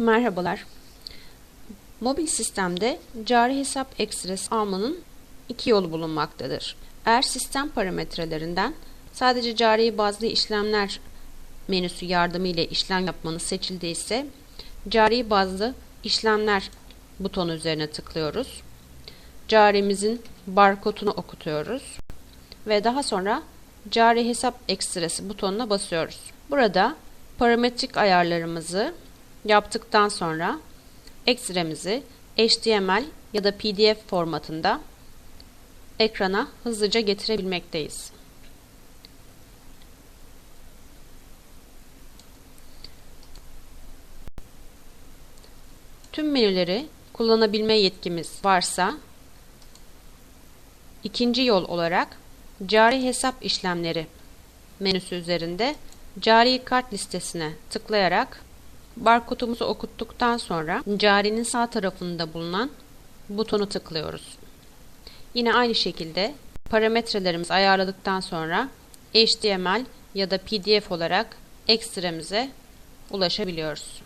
Merhabalar. Mobil sistemde cari hesap ekstresi almanın iki yolu bulunmaktadır. Eğer sistem parametrelerinden sadece cari bazlı işlemler menüsü yardımıyla işlem yapmanız seçildiyse cari bazlı işlemler butonu üzerine tıklıyoruz. Carimizin barkodunu okutuyoruz ve daha sonra cari hesap ekstresi butonuna basıyoruz. Burada parametrik ayarlarımızı yaptıktan sonra ekstremizi HTML ya da PDF formatında ekrana hızlıca getirebilmekteyiz. Tüm menüleri kullanabilme yetkimiz varsa ikinci yol olarak cari hesap işlemleri menüsü üzerinde cari kart listesine tıklayarak barkodumuzu okuttuktan sonra carinin sağ tarafında bulunan butonu tıklıyoruz. Yine aynı şekilde parametrelerimizi ayarladıktan sonra HTML ya da PDF olarak ekstremize ulaşabiliyoruz.